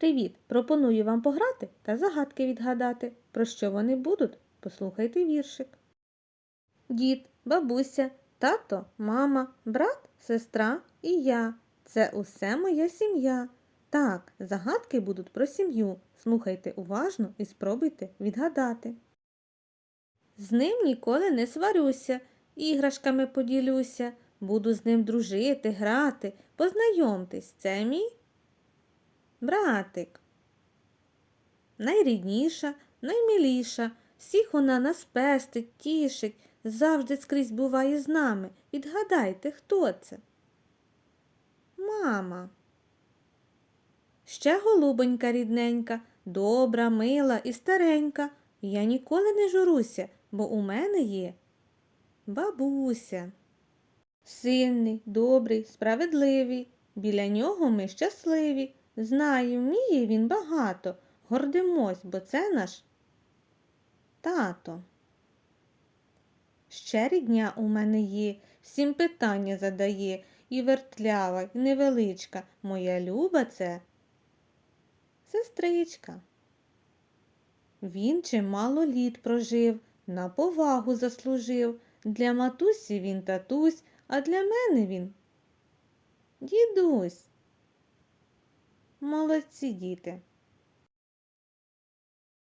Привіт! Пропоную вам пограти та загадки відгадати. Про що вони будуть? Послухайте віршик. Дід, бабуся, тато, мама, брат, сестра і я. Це усе моя сім'я. Так, загадки будуть про сім'ю. Слухайте уважно і спробуйте відгадати. З ним ніколи не сварюся, іграшками поділюся, буду з ним дружити, грати. Познайомтесь, це мій братик. Найрідніша, наймиліша, всіх вона нас пестить, тішить, завжди скрізь буває з нами. Відгадайте, хто це? Мама. Ще голубонька рідненька, добра, мила і старенька. Я ніколи не журуся, бо у мене є бабуся. Сильний, добрий, справедливий. Біля нього ми щасливі. Знаю, вміє він багато. Гордимось, бо це наш тато. Ще рідня у мене є, всім питання задає, і вертлява, і невеличка. Моя люба це сестричка. Він чимало літ прожив, на повагу заслужив. Для матусі він татусь, а для мене він дідусь. Молодці діти.